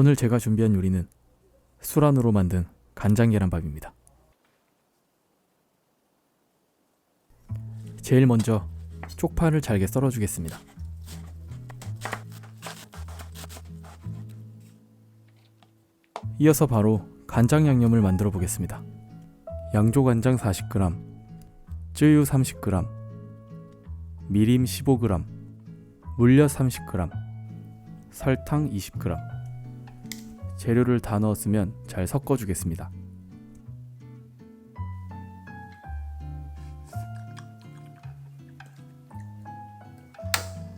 오늘 제가 준비한 요리는 수란으로 만든 간장 계란밥입니다. 제일 먼저 쪽파를 잘게 썰어주겠습니다. 이어서 바로 간장 양념을 만들어 보겠습니다. 양조 간장 40g, 쯔유 30g, 미림 15g, 물엿 30g, 설탕 20g. 재료를 다 넣었으면 잘 섞어 주겠습니다.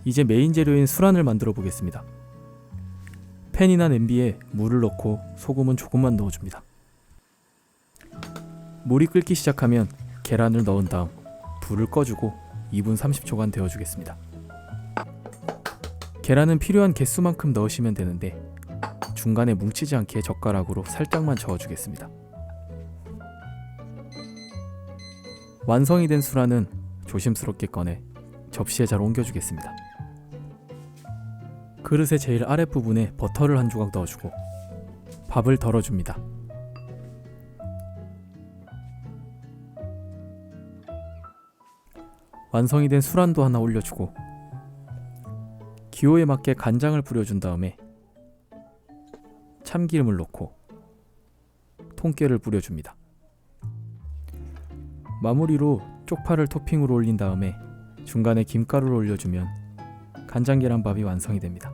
이제 메인 재료인 수란을 만들어 보겠습니다. 팬이나 냄비에 물을 넣고 소금은 조금만 넣어줍니다. 물이 끓기 시작하면 계란을 넣은 다음 불을 꺼주고 2분 30초간 데워주겠습니다. 계란은 필요한 개수만큼 넣으시면 되는데 중간에 뭉치지 않게 젓가락으로 살짝만 저어주겠습니다. 완성이 된 수란은 조심스럽게 꺼내 접시에 잘 옮겨주겠습니다. 그릇의 제일 아랫부분에 버터를 한 조각 넣어주고 밥을 덜어줍니다. 완성이 된 수란도 하나 올려주고 기호에 맞게 간장을 뿌려준 다음에 참기름을 넣고 통깨를 뿌려줍니다. 마무리로 쪽파를 토핑으로 올린 다음에 중간에 김가루를 올려주면 간장 계란밥이 완성이 됩니다.